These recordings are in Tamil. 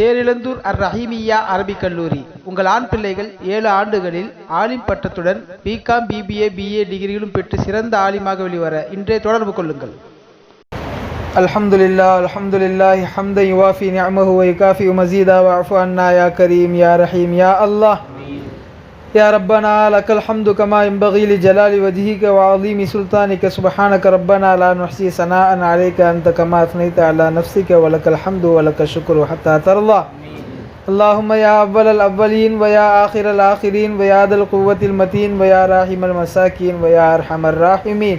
தேரிழந்தூர் அர் ரஹீமியா அரபிக் கல்லூரி. உங்கள் ஆண் பிள்ளைகள் ஏழு ஆண்டுகளில் ஆலிம் பட்டத்துடன் பிகாம் பிபிஏ பிஏ டிகிரியிலும் பெற்று சிறந்த ஆலிமாக வெளிவர இன்றே தொடர்பு கொள்ளுங்கள். அல்ஹம்துலில்லா அல்ஹம்துலில்லா ஹம்தன் யுவாஃபி நியமஹு வைகாஃபி மசீதா. வஃபு அன்னா யா கரீம் யா ரஹீம் யா அல்லாஹ். يا الله ربنا لك الحمد كما ينبغي لجلال وجهك وعظيم سلطانك. سبحانك ربنا لا نحصي ثناء عليك. أنت كما أثنيت على نفسك ولك الحمد ولك الشكر حتى ترضى. اللهم يا أول الأولين ويا آخر الآخرين ويا ذا القوة المتين ويا راحم المساكين ويا أرحم الراحمين.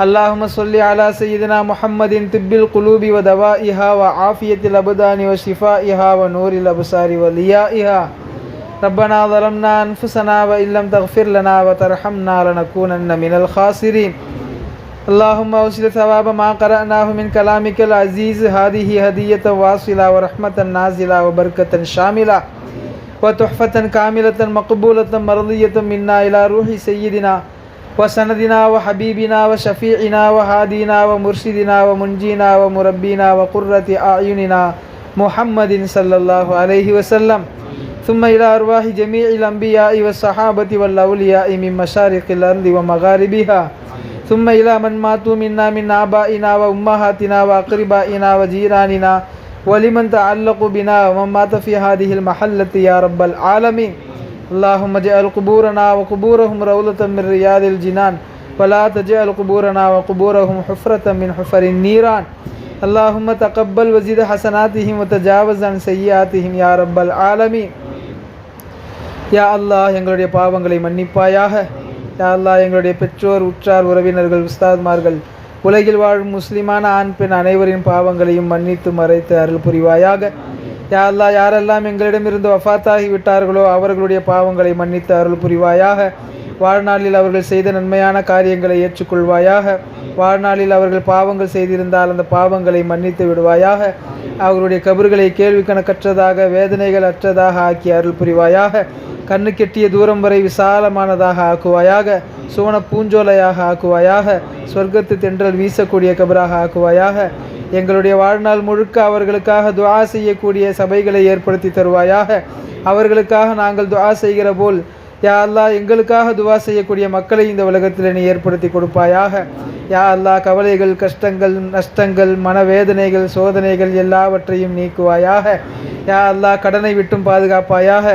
اللهم صل على سيدنا محمد طب القلوب ودوائها وعافية الأبدان وشفائها ونور الأبصار وليائها. ربنا ظلمنا أنفسنا وإن لم تغفر لنا وترحمنا لنكونن من الخاسرين. اللهم أوصل ثواب ما قرأناه من كلامك العزيز. هذه هدية واصلة ورحمة نازلة وبركة شاملة. وتحفة كاملة مقبولة مرضية منا إلى روح سيدنا وسندنا وحبيبنا وشفيعنا وهادينا ومرشدنا ومنجينا ومربينا وقرة أعيننا محمد صلى الله عليه وسلم. ثم إلى أرواح جميع الأنبياء والصحابة والأولياء من مشارق الأرض ومغاربها. ثم إلى من ماتوا منا من آبائنا وأمهاتنا وأقربائنا وجيراننا ولمن تعلقوا بنا ومن مات في هذه المحلة يا رب العالمين. اللهم اجعل قبورنا وقبورهم روضة من رياض الجنان ولا تجعل قبورنا وقبورهم حفرة من حفر النيران. اللهم تقبل وزد حسناتهم وتجاوز عن سيئاتهم يا رب العالمين. யா அல்லாஹ் எங்களுடைய பாவங்களை மன்னிப்பாயாக. யா அல்லாஹ் எங்களுடைய பெற்றோர் உற்றார் உறவினர்கள் உஸ்தாத்மார்கள் உலகில் வாழும் முஸ்லிமான ஆண் பெண் அனைவரின் பாவங்களையும் மன்னித்து மறைத்து அருள் புரிவாயாக. யா அல்லாஹ் யாரெல்லாம் எங்களிடமிருந்து வஃபாத்தாகி விட்டார்களோ அவர்களுடைய பாவங்களை மன்னித்து அருள் புரிவாயாக. வாழ்நாளில் அவர்கள் செய்த நன்மையான காரியங்களை ஏற்றுக்கொள்வாயாக. வாழ்நாளில் அவர்கள் பாவங்கள் செய்திருந்தால் அந்த பாவங்களை மன்னித்து விடுவாயாக. அவர்களுடைய கபறுகளை கேள்வி கணக்கற்றதாக வேதனைகள் அற்றதாக ஆக்கி அருள் புரிவாயாக. கண்ணு கெட்டிய தூரம் வரை விசாலமானதாக ஆக்குவாயாக. சுவன பூஞ்சோலையாக ஆக்குவாயாக. சொர்க்கத்து தென்றல் வீசக்கூடிய கபராக ஆக்குவாயாக. எங்களுடைய வாழ்நாள் முழுக்க அவர்களுக்காக துவா செய்யக்கூடிய சபைகளை ஏற்படுத்தி தருவாயாக. அவர்களுக்காக நாங்கள் துவா செய்கிற போல் யா அல்லாஹ் எங்களுக்காக துவா செய்யக்கூடிய மக்களை இந்த உலகத்தில் நீ ஏற்படுத்தி கொடுப்பாயாக. யா அல்லா கவலைகள் கஷ்டங்கள் நஷ்டங்கள் மனவேதனைகள் சோதனைகள் எல்லாவற்றையும் நீக்குவாயாக. யா அல்லாஹ் கடனை விட்டும் பாதுகாப்பாயாக.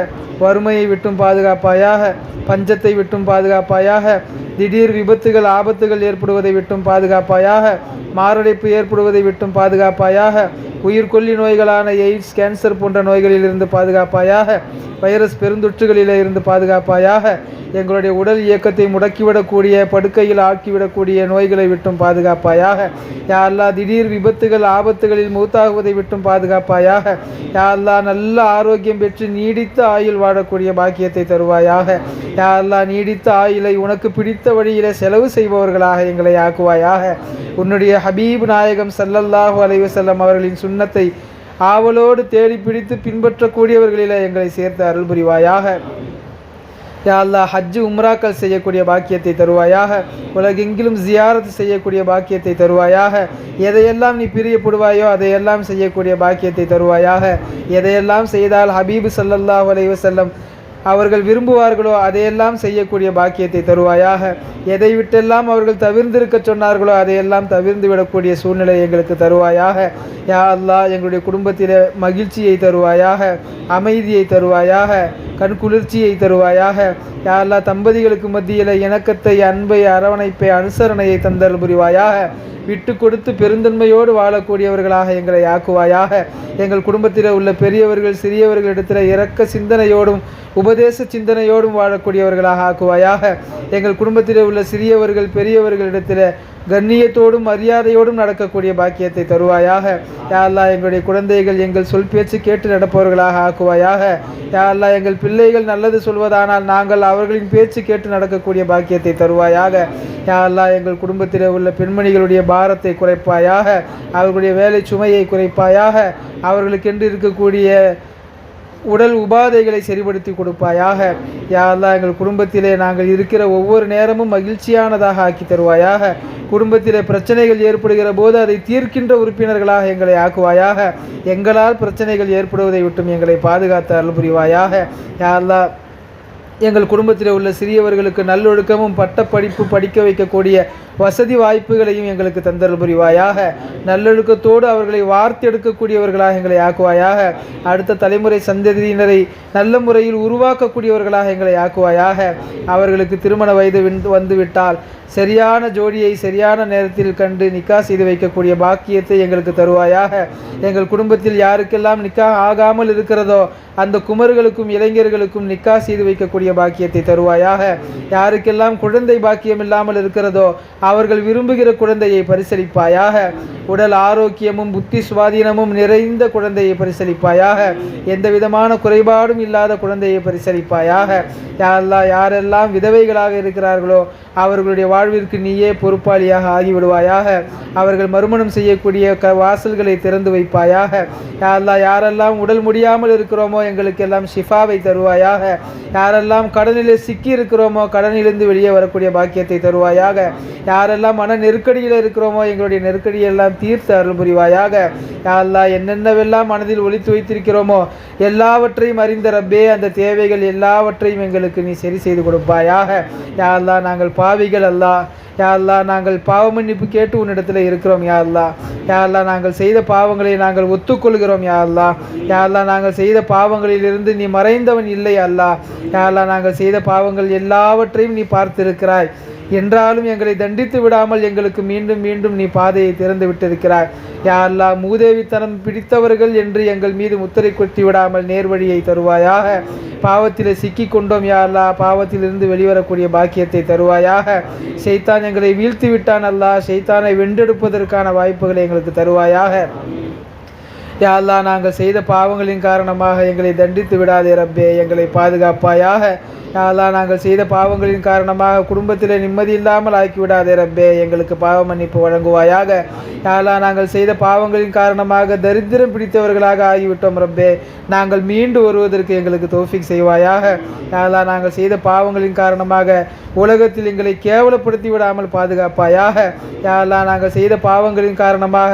வறுமையை விட்டும் பாதுகாப்பாயாக பஞ்சத்தை விட்டும் பாதுகாப்பாயாக திடீர் விபத்துகள் ஆபத்துகள் ஏற்படுவதை விட்டும் பாதுகாப்பாயாக மாரடைப்பு ஏற்படுவதை விட்டும் பாதுகாப்பாயாக உயிர்கொல்லி நோய்களான எய்ட்ஸ் கேன்சர் போன்ற நோய்களிலிருந்து பாதுகாப்பாயாக வைரஸ் பெருந்தொற்றுகளிலே இருந்து பாதுகாப்பாயாக எங்களுடைய உடல் இயக்கத்தை முடக்கிவிடக்கூடிய படுக்கையில் ஆக்கிவிடக்கூடிய நோய்களை விட்டும் பாதுகாப்பாயாக யா திடீர் விபத்துகள் ஆபத்துகளில் மூத்தாகுவதை விட்டும் பாதுகாப்பாயாக யா நல்ல ஆரோக்கியம் பெற்று நீடித்த ஆயுள் வாழக்கூடிய பாக்கியத்தை தருவாயாக. யா நீடித்த ஆயிலை உனக்கு பிடித்த வழியிலே செலவு செய்பவர்களாக எங்களை ஆக்குவாயாக. உன்னுடைய ஹபீப் நாயகம் சல்லல்லாஹு அலைவு செல்லம் அவர்களின் சுண்ணத்தை ஆவலோடு தேடி பிடித்து பின்பற்றக்கூடியவர்களில் எங்களை சேர்த்து அருள் புரிவாயாக யா அல்லாஹ் ஹஜ்ஜு உம்ராக்கள் செய்யக்கூடிய பாக்கியத்தை தருவாயாக உலகெங்கிலும் ஜியாரத் செய்யக்கூடிய பாக்கியத்தை தருவாயாக எதையெல்லாம் நீ பிரியப்படுவாயோ அதையெல்லாம் செய்யக்கூடிய பாக்கியத்தை தருவாயாக எதையெல்லாம் செய்தால் ஹபீபு சல்லல்லாஹ் அலைவசல்லம் அவர்கள் விரும்புவார்களோ அதையெல்லாம் செய்யக்கூடிய பாக்கியத்தை தருவாயாக. எதை விட்டெல்லாம் அவர்கள் தவிர்ந்திருக்க சொன்னார்களோ அதையெல்லாம் தவிர்ந்து விடக்கூடிய சூழ்நிலை எங்களுக்கு தருவாயாக. யா அல்லாஹ் எங்களுடைய குடும்பத்தில் மகிழ்ச்சியை தருவாயாக அமைதியை தருவாயாக கண் குளிர்ச்சியை தருவாயாக. யா அல்லா தம்பதிகளுக்கு மத்தியில் இணக்கத்தை அன்பை அரவணைப்பை அனுசரணையை தந்தல் புரிவாயாக. விட்டு கொடுத்து பெருந்தன்மையோடு வாழக்கூடியவர்களாக எங்களை ஆக்குவாயாக. எங்கள் குடும்பத்தில் உள்ள பெரியவர்கள் சிறியவர்களிடத்தில் இறக்க சிந்தனையோடும் உபதேச சிந்தனையோடும் வாழக்கூடியவர்களாக ஆக்குவாயாக. எங்கள் குடும்பத்தில் உள்ள சிறியவர்கள் பெரியவர்களிடத்தில் கண்ணியத்தோடும் மரியாதையோடும் நடக்கக்கூடிய பாக்கியத்தை தருவாயாக. யாரெல்லா எங்களுடைய குழந்தைகள் எங்கள் சொல் பேச்சு கேட்டு நடப்பவர்களாக ஆக்குவாயாக. யா எங்கள் பிள்ளைகள் நல்லது சொல்வதானால் நாங்கள் அவர்களின் பேச்சு கேட்டு நடக்கக்கூடிய பாக்கியத்தை தருவாயாக. யா எங்கள் குடும்பத்தில் உள்ள பெண்மணிகளுடைய பாரத்தை குறைப்பாயாக. அவர்களுடைய வேலை சுமையை குறைப்பாயாக. அவர்களுக்கென்று இருக்கக்கூடிய உடல் உபாதைகளை சரிபடுத்தி கொடுப்பாயாக. யாரெல்லாம் எங்கள் குடும்பத்திலே நாங்கள் இருக்கிற ஒவ்வொரு நேரமும் மகிழ்ச்சியானதாக ஆக்கி தருவாயாக. குடும்பத்திலே பிரச்சனைகள் ஏற்படுகிற போது அதை தீர்க்கின்ற உறுப்பினர்களாக எங்களை ஆக்குவாயாக. எங்களால் பிரச்சனைகள் ஏற்படுவதை விட்டும் எங்களை பாதுகாத்து அருள் புரிவாயாக. யாரெல்லாம் எங்கள் குடும்பத்தில் உள்ள சிறியவர்களுக்கு நல்லொழுக்கமும் பட்டப்படிப்பு படிக்க வைக்கக்கூடிய வசதி வாய்ப்புகளையும் எங்களுக்கு தந்தல் புரிவாயாக நல்லொழுக்கத்தோடு அவர்களை வார்த்தெடுக்கக்கூடியவர்களாக எங்களை ஆக்குவாயாக. அடுத்த தலைமுறை சந்ததியினரை நல்ல முறையில் உருவாக்கக்கூடியவர்களாக எங்களை ஆக்குவாயாக. அவர்களுக்கு திருமண வயது வந்துவிட்டால் சரியான ஜோடியை சரியான நேரத்தில் கண்டு நிக்கா செய்து வைக்கக்கூடிய பாக்கியத்தை எங்களுக்கு தருவாயாக. எங்கள் குடும்பத்தில் யாருக்கெல்லாம் நிக்கா ஆகாமல் இருக்கிறதோ அந்த குமர்களுக்கும் இளைஞர்களுக்கும் நிக்கா செய்து வைக்கக்கூடிய பாக்கியத்தை தருவாயாக. யாருக்கெல்லாம் குழந்தை பாக்கியம் இல்லாமல் இருக்கிறதோ அவர்கள் விரும்புகிற குழந்தையை பரிசளிப்பாயாக. உடல் ஆரோக்கியமும் புத்தி சுவாதீனமும் நிறைந்த குழந்தையை பரிசளிப்பாயாக. எந்த விதமான குறைபாடும் இல்லாத குழந்தையை பரிசளிப்பாயாக. யாரெல்லாம் யாரெல்லாம் விதவைகளாக இருக்கிறார்களோ அவர்களுடைய வாழ்விற்கு நீயே பொறுப்பாளியாக ஆகிவிடுவாயாக. அவர்கள் மறுமணம் செய்யக்கூடிய க வாசல்களை திறந்து வைப்பாயாக. யாரெல்லாம் யாரெல்லாம் உடல் முடியாமல் இருக்கிறோமோ எங்களுக்கு எல்லாம் ஷிஃபாவை தருவாயாக. யாரெல்லாம் கடனில் சிக்கி இருக்கிறோமோ கடனிலிருந்து வெளியே வரக்கூடிய பாக்கியத்தை தருவாயாக. யாரெல்லாம் மன நெருக்கடியில் இருக்கிறோமோ எங்களுடைய நெருக்கடியெல்லாம் தீர்த்து அருள் புரிவாயாக. யாரெல்லாம் என்னென்னவெல்லாம் மனதில் ஒளித்து வைத்திருக்கிறோமோ எல்லாவற்றையும் அறிந்த ரப்பே அந்த தேவைகள் எல்லாவற்றையும் எங்களுக்கு நீ சரி செய்து கொடுப்பாயாக. யாரெல்லாம் நாங்கள் பாவிகள் அல்லா. யாரெல்லாம் நாங்கள் பாவ மன்னிப்பு கேட்டு உன்னிடத்தில் இருக்கிறோம் யாரெல்லாம் யாரெல்லாம் நாங்கள் செய்த பாவங்களை நாங்கள் ஒத்துக்கொள்கிறோம் யாரெல்லாம் யாரெல்லாம் நாங்கள் செய்த பாவங்களிலிருந்து நீ மறைந்தவன் இல்லை அல்லாஹ் அல்லா நாங்கள் செய்த பாவங்கள் எல்லாவற்றையும் நீ பார்த்திருக்கிறாய். என்றாலும் எங்களை தண்டித்து விடாமல் எங்களுக்கு மீண்டும் மீண்டும் நீ பாதையை திறந்து விட்டிருக்கிறாய். யா மூதேவித்தனம் பிடித்தவர்கள் என்று எங்கள் மீது முத்திரை கொட்டி விடாமல் நேர்வழியை தருவாயாக. பாவத்தில் சிக்கி கொண்டோம் யா அல்லாஹ் பாவத்திலிருந்து வெளிவரக்கூடிய பாக்கியத்தை தருவாயாக. சைத்தான் எங்களை வீழ்த்தி விட்டான் அல்லாஹ் சைத்தானை வென்றெடுப்பதற்கான வாய்ப்புகளை எங்களுக்கு தருவாயாக. யாழ்லா நாங்கள் செய்த பாவங்களின் காரணமாக எங்களை தண்டித்து விடாதே ரப்பே. எங்களை பாதுகாப்பாயாக அல்லாஹ் நாங்கள் செய்த பாவங்களின் காரணமாக குடும்பத்தில் நிம்மதி இல்லாமல் ஆக்கி ரப்பே. எங்களுக்கு பாவ மன்னிப்பு வழங்குவாயாக. யா அல்லாஹ் நாங்கள் செய்த பாவங்களின் காரணமாக தரித்திரம் பிடித்தவர்களாக ஆகிவிட்டோம் ரப்பே. நாங்கள் மீண்டு வருவதற்கு எங்களுக்கு தோஃபிக் செய்வாயாக. யா அல்லாஹ் நாங்கள் செய்த பாவங்களின் காரணமாக உலகத்தில் எங்களை கேவலப்படுத்தி விடாமல் பாதுகாப்பாயாக. யாரெல்லாம் நாங்கள் செய்த பாவங்களின் காரணமாக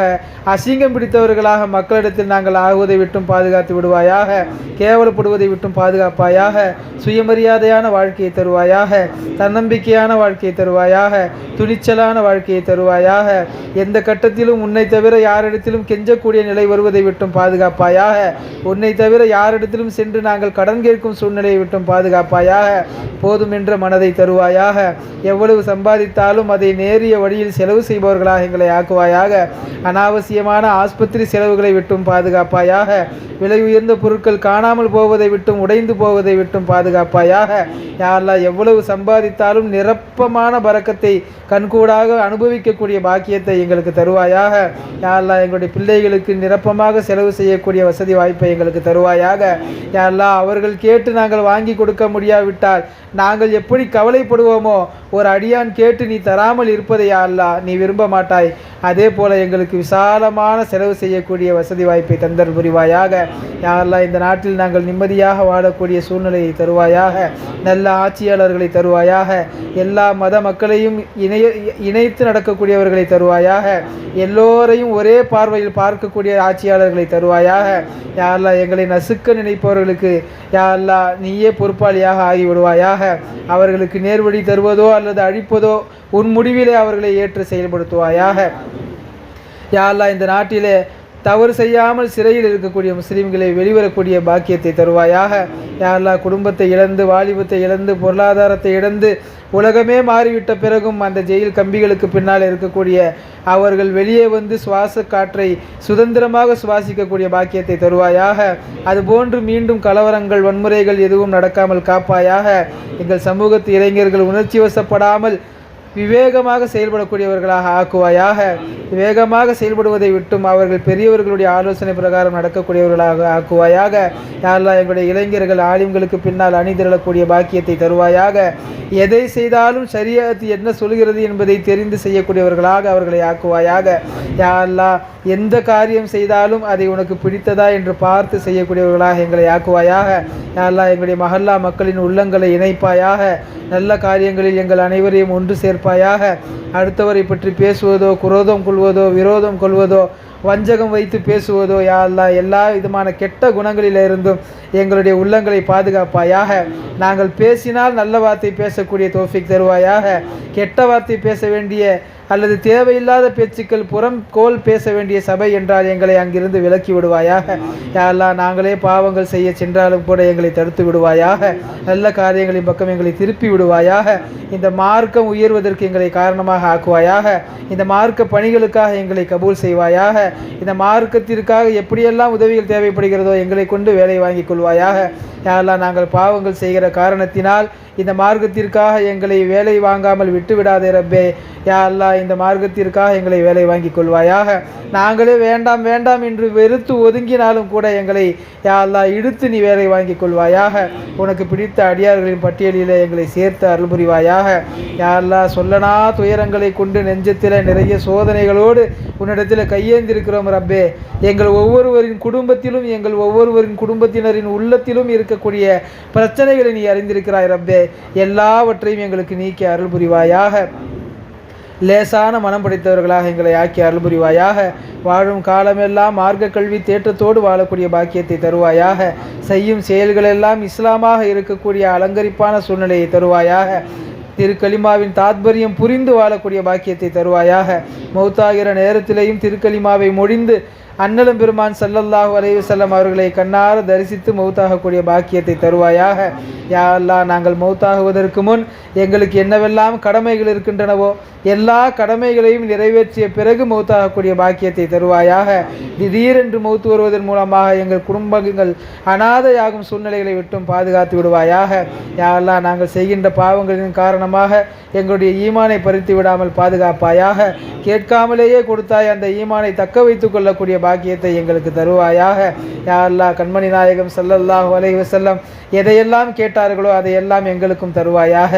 அசிங்கம் பிடித்தவர்களாக மக்களிடத்தில் நாங்கள் ஆகுவதை விட்டும் பாதுகாத்து விடுவாயாக. கேவலப்படுவதை விட்டும் பாதுகாப்பாயாக. சுயமரியாதை மரியாதையான வாழ்க்கையை தருவாயாக தன்னம்பிக்கையான வாழ்க்கையை தருவாயாக துணிச்சலான வாழ்க்கையை தருவாயாக எந்த கட்டத்திலும் உன்னை தவிர யாரிடத்திலும் கெஞ்சக்கூடிய நிலை வருவதை விட்டும் பாதுகாப்பாயாக உன்னை தவிர யாரிடத்திலும் சென்று நாங்கள் கடன் கேட்கும் சூழ்நிலையை விட்டும் பாதுகாப்பாயாக போதும் என்ற மனதை தருவாயாக எவ்வளவு சம்பாதித்தாலும் அதை நேரிய வழியில் செலவு செய்பவர்களாக எங்களை ஆக்குவாயாக அனாவசியமான ஆஸ்பத்திரி செலவுகளை விட்டும் பாதுகாப்பாயாக விலை உயர்ந்த பொருட்கள் காணாமல் போவதை விட்டும் உடைந்து போவதை விட்டும் பாதுகாப்பாயாக யாரெல்லாம் எவ்வளவு சம்பாதித்தாலும் நிரப்பமான பறக்கத்தை கண்கூடாக அனுபவிக்கக்கூடிய பாக்கியத்தை எங்களுக்கு தருவாயாக. யாரெல்லாம் எங்களுடைய பிள்ளைகளுக்கு நிரப்பமாக செலவு செய்யக்கூடிய வசதி வாய்ப்பை எங்களுக்கு தருவாயாக. யாரெல்லாம் அவர்கள் கேட்டு நாங்கள் வாங்கி கொடுக்க முடியாவிட்டால் நாங்கள் எப்படி கவலைப்படுவோமோ ஒரு அடியான் கேட்டு நீ தராமல் இருப்பதை யாரெல்லாம் நீ விரும்ப மாட்டாய். அதே போல எங்களுக்கு விசாலமான செலவு செய்யக்கூடிய வசதி வாய்ப்பை தந்தல் புரிவாயாக. யாரெல்லாம் இந்த நாட்டில் நாங்கள் நிம்மதியாக வாழக்கூடிய சூழ்நிலையை தருவாயாக. நல்ல ஆட்சியாளர்களை தருவாயாக. எல்லா மத மக்களையும் இணைய இணைத்து நடக்கக்கூடியவர்களை தருவாயாக. எல்லோரையும் ஒரே பார்வையில் பார்க்கக்கூடிய ஆட்சியாளர்களை தருவாயாக. யா எங்களை நசுக்க நினைப்பவர்களுக்கு யா நீயே பொறுப்பாளியாக ஆகிவிடுவாயாக. அவர்களுக்கு நேர்வழி தருவதோ அல்லது அழிப்பதோ உன் முடிவிலே அவர்களை ஏற்று செயல்படுத்துவாயாக. யாரெல்லாம் இந்த நாட்டிலே தவறு செய்யாமல் சிறையில் இருக்கக்கூடிய முஸ்லீம்களை வெளிவரக்கூடிய பாக்கியத்தை தருவாயாக. யாரெல்லாம் குடும்பத்தை இழந்து வாலிபத்தை இழந்து பொருளாதாரத்தை இழந்து உலகமே மாறிவிட்ட பிறகும் அந்த ஜெயில் கம்பிகளுக்கு பின்னால் இருக்கக்கூடிய அவர்கள் வெளியே வந்து சுவாச காற்றை சுதந்திரமாக சுவாசிக்கக்கூடிய பாக்கியத்தை தருவாயாக. அதுபோன்று மீண்டும் கலவரங்கள் வன்முறைகள் எதுவும் நடக்காமல் காப்பாயாக. எங்கள் சமூகத்து இளைஞர்கள் உணர்ச்சி வசப்படாமல் விவேகமாக செயல்படக்கூடியவர்களாக ஆக்குவாயாக. விவேகமாக செயல்படுவதை விட்டும் அவர்கள் பெரியவர்களுடைய ஆலோசனை பிரகாரம் நடக்கக்கூடியவர்களாக ஆக்குவாயாக. யாரெல்லாம் எங்களுடைய இளைஞர்கள் ஆலிம்களுக்கு பின்னால் அணிதிரளக்கூடிய பாக்கியத்தை தருவாயாக. எதை செய்தாலும் சரியாத்து என்ன சொல்கிறது என்பதை தெரிந்து செய்யக்கூடியவர்களாக அவர்களை ஆக்குவாயாக. யாரெல்லாம் எந்த காரியம் செய்தாலும் அதை உனக்கு பிடித்ததா என்று பார்த்து செய்யக்கூடியவர்களாக எங்களை ஆக்குவாயாக. யாரெல்லாம் எங்களுடைய மஹல்லா மக்களின் உள்ளங்களை இணைப்பாயாக. நல்ல காரியங்களில் எங்கள் அனைவரையும் ஒன்று சேர்ப்பாயாக அடுத்தவரை பற்றி பேசுவதோ குரோதம் கொள்வதோ விரோதம் கொள்வதோ வஞ்சகம் வைத்து பேசுவதோ யா எல்லா விதமான கெட்ட குணங்களிலிருந்தும் எங்களுடைய உள்ளங்களை பாதுகாப்பாயாக. நாங்கள் பேசினால் நல்ல வார்த்தை பேசக்கூடிய தோஃபிக் தருவாயாக. கெட்ட வார்த்தை பேச வேண்டிய அல்லது தேவையில்லாத பேச்சுக்கள் புறம் கோல் பேச வேண்டிய சபை என்றால் எங்களை அங்கிருந்து விலக்கி விடுவாயாக. யாரெல்லாம் நாங்களே பாவங்கள் செய்ய சென்றாலும் கூட எங்களை தடுத்து விடுவாயாக. நல்ல காரியங்களின் பக்கம் எங்களை திருப்பி விடுவாயாக. இந்த மார்க்கம் உயர்வதற்கு எங்களை காரணமாக ஆக்குவாயாக. இந்த மார்க்க பணிகளுக்காக எங்களை கபூல் செய்வாயாக. இந்த மார்க்கத்திற்காக எப்படியெல்லாம் உதவிகள் தேவைப்படுகிறதோ எங்களை கொண்டு வேலை வாங்கி கொள்வாயாக. யாரெல்லாம் நாங்கள் பாவங்கள் செய்கிற காரணத்தினால் இந்த மார்க்கத்திற்காக எங்களை வேலை வாங்காமல் விட்டுவிடாதே ரப்பே. யா இந்த மார்க்கத்திற்காக எங்களை வேலை வாங்கிக் கொள்வாயாக. நாங்களே வேண்டாம் வேண்டாம் என்று வெறுத்து ஒதுங்கினாலும் கூட எங்களை யா இழுத்து நீ வேலை வாங்கிக் கொள்வாயாக. உனக்கு பிடித்த அடியார்களின் பட்டியலில் எங்களை சேர்த்து அருள் புரிவாயாக. யா சொல்லனா துயரங்களை கொண்டு நெஞ்சத்தில் நிறைய சோதனைகளோடு உன்னிடத்தில் கையேந்திருக்கிறோம் ரப்பே. எங்கள் ஒவ்வொருவரின் குடும்பத்திலும் எங்கள் ஒவ்வொருவரின் குடும்பத்தினரின் உள்ளத்திலும் இருக்கக்கூடிய பிரச்சனைகளை நீ அறிந்திருக்கிறாய் ரப்பே. எல்லாவற்றையும் எங்களுக்கு நீக்கி அருள் புரிவாயாக. லேசான மனம் படைத்தவர்களாக எங்களை ஆக்கி அருள் புரிவாயாக வாழும் காலமெல்லாம் மார்க்க கல்வி தேற்றத்தோடு வாழக்கூடிய பாக்கியத்தை தருவாயாக. செய்யும் செயல்களெல்லாம் இஸ்லாமாக இருக்கக்கூடிய அலங்கரிப்பான சூழ்நிலையை தருவாயாக. திருக்கலிமாவின் தாத்பரியம் புரிந்து வாழக்கூடிய பாக்கியத்தை தருவாயாக. மௌத்தாகிற நேரத்திலேயும் திருக்கலிமாவை மொழிந்து அன்னலம் பெருமான் சல்லல்லாஹு அலைவு செல்லம் அவர்களை கண்ணார தரிசித்து மௌத்தாகக்கூடிய பாக்கியத்தை தருவாயாக. யா நாங்கள் மௌத்தாகுவதற்கு முன் எங்களுக்கு என்னவெல்லாம் கடமைகள் இருக்கின்றனவோ எல்லா கடமைகளையும் நிறைவேற்றிய பிறகு மௌத்தாகக்கூடிய பாக்கியத்தை தருவாயாக. திடீரென்று மௌத்து வருவதன் மூலமாக எங்கள் குடும்பங்கள் அனாதையாகும் சூழ்நிலைகளை விட்டும் பாதுகாத்து விடுவாயாக. யாரெல்லாம் நாங்கள் செய்கின்ற பாவங்களின் காரணமாக எங்களுடைய ஈமானை பறித்து விடாமல் பாதுகாப்பாயாக. கேட்காமலேயே கொடுத்தாய் அந்த ஈமானை தக்க வைத்து கொள்ளக்கூடிய பாக்கியத்தை எங்களுக்கு தருவாயாக. யாரெல்லாம் அல்லாஹ் கண்மணி நாயகம் ஸல்லல்லாஹு அலைஹி எதையெல்லாம் கேட்டார்களோ அதையெல்லாம் எங்களுக்கும் தருவாயாக.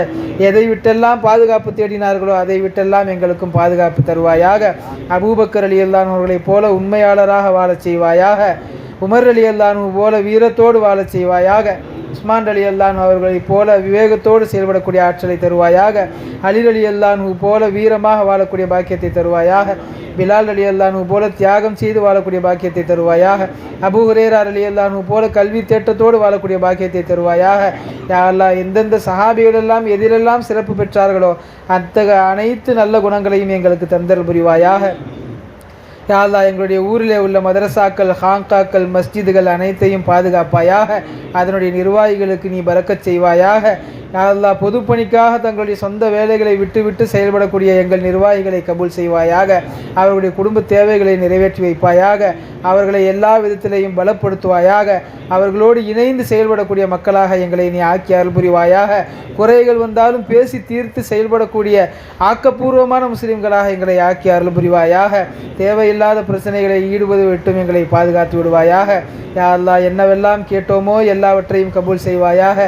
எதை விட்டெல்லாம் பாதுகாப்பு தேடினார்களோ அதை விட்டெல்லாம் எங்களுக்கும் பாதுகாப்பு தருவாயாக. அபூபக்கர் அலி அவர்களைப் போல உண்மையாளராக வாழச் செய்வாயாக. உமர் அலி அல்லானு போல வீரத்தோடு வாழச் செய்வாயாக. உஸ்மான் அலி அல்லான் அவர்களைப் போல விவேகத்தோடு செயல்படக்கூடிய ஆற்றலை தருவாயாக அலில் அலி அல்லானு போல வீரமாக வாழக்கூடிய பாக்கியத்தை தருவாயாக பிலால் அலி அல்லானு போல தியாகம் செய்து வாழக்கூடிய பாக்கியத்தை தருவாயாக அபு ஹுரேரார் அலி அல்லானு போல கல்வி தேட்டத்தோடு வாழக்கூடிய பாக்கியத்தை தருவாயாக. யாரெல்லாம் எந்தெந்த சஹாபிகளெல்லாம் எதிரெல்லாம் எதிலெல்லாம் சிறப்பு பெற்றார்களோ அத்தகைய அனைத்து நல்ல குணங்களையும் எங்களுக்கு தந்தல் புரிவாயாக. யாழ்லா எங்களுடைய ஊரிலே உள்ள மதரசாக்கள் ஹாங்காக்கள் மஸ்ஜிதுகள் அனைத்தையும் பாதுகாப்பாயாக அதனுடைய நிர்வாகிகளுக்கு நீ பறக்கச் செய்வாயாக. யாழ்லா பொதுப்பணிக்காக தங்களுடைய சொந்த வேலைகளை விட்டுவிட்டு செயல்படக்கூடிய எங்கள் நிர்வாகிகளை கபூல் செய்வாயாக. அவர்களுடைய குடும்ப தேவைகளை நிறைவேற்றி வைப்பாயாக. அவர்களை எல்லா விதத்திலையும் பலப்படுத்துவாயாக. அவர்களோடு இணைந்து செயல்படக்கூடிய மக்களாக எங்களை நீ ஆக்கி அருள் புரிவாயாக. குறைகள் வந்தாலும் பேசி தீர்த்து செயல்படக்கூடிய ஆக்கப்பூர்வமான முஸ்லீம்களாக எங்களை ஆக்கி அருள் புரிவாயாக. தேவையில்லாத பிரச்சனைகளை ஈடுபது விட்டும் எங்களை பாதுகாத்து விடுவாயாக. யா என்னவெல்லாம் கேட்டோமோ எல்லாவற்றையும் கபூல் செய்வாயாக.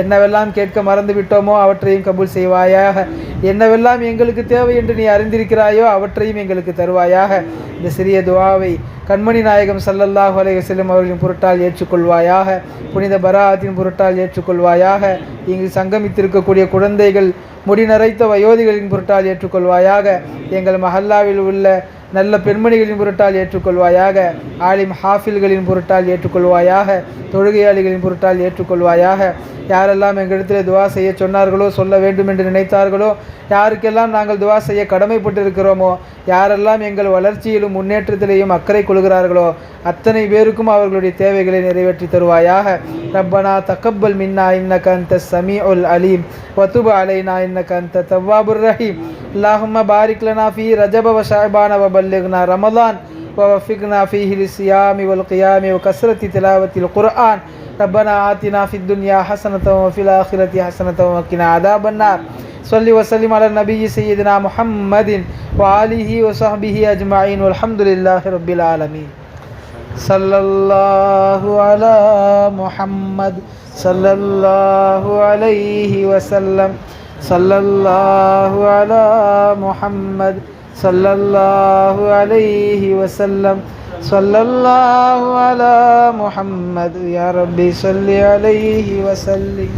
என்னவெல்லாம் கேட்க மறந்து விட்டோமோ அவற்றையும் கபூல் செய்வாயாக. என்னவெல்லாம் எங்களுக்கு தேவை என்று நீ அறிந்திருக்கிறாயோ அவற்றையும் எங்களுக்கு தருவாயாக. இந்த சிறிய துவாவை கண்மணி நாயகம் சல்லல்லாஹ் அலைஹி அவர்களின் பொருட்டால் ஏற்றுக்கொள்வாயாக புனித பராத்தின் பொருட்டால் ஏற்றுக்கொள்வாயாக இங்கு சங்கமித்திருக்கக்கூடிய குழந்தைகள் முடி நரைத்த வயோதிகளின் பொருட்டால் ஏற்றுக்கொள்வாயாக எங்கள் மஹல்லாவில் உள்ள நல்ல பெண்மணிகளின் பொருட்டால் ஏற்றுக்கொள்வாயாக ஆலிம் ஹாஃபில்களின் பொருட்டால் ஏற்றுக்கொள்வாயாக தொழுகையாளிகளின் பொருட்டால் ஏற்றுக்கொள்வாயாக. யாரெல்லாம் எங்களிடத்தில் துவா செய்ய சொன்னார்களோ சொல்ல வேண்டும் என்று நினைத்தார்களோ யாருக்கெல்லாம் நாங்கள் துவா செய்ய கடமைப்பட்டிருக்கிறோமோ யாரெல்லாம் எங்கள் வளர்ச்சியிலும் முன்னேற்றத்திலேயும் அக்கறை கொள்கிறார்களோ அத்தனை பேருக்கும் அவர்களுடைய தேவைகளை நிறைவேற்றி தருவாயாக ரப்பனா தக்கப்பல் மின்னா இன்னக அந்த சமீ உல் அலீம் வத்துப அலைனா இன்னக அந்த தவ்வாபுர் ரஹீம் اللهم بارك لنا في رجب وشعبان وبلغنا رمضان ووفقنا فيه للصيام والقيام وكثرة تلاوة القرآن ربنا آتنا في الدنيا حسنة وفي الآخرة حسنة وقنا عذاب النار صل وسلم على النبي سيدنا محمد وآله وصحبه أجمعين والحمد لله رب العالمين. صلى الله على محمد صلى الله عليه وسلم. صلى الله على محمد صلى الله عليه وسلم. صلى الله على محمد يا ربي صل عليه وسلم.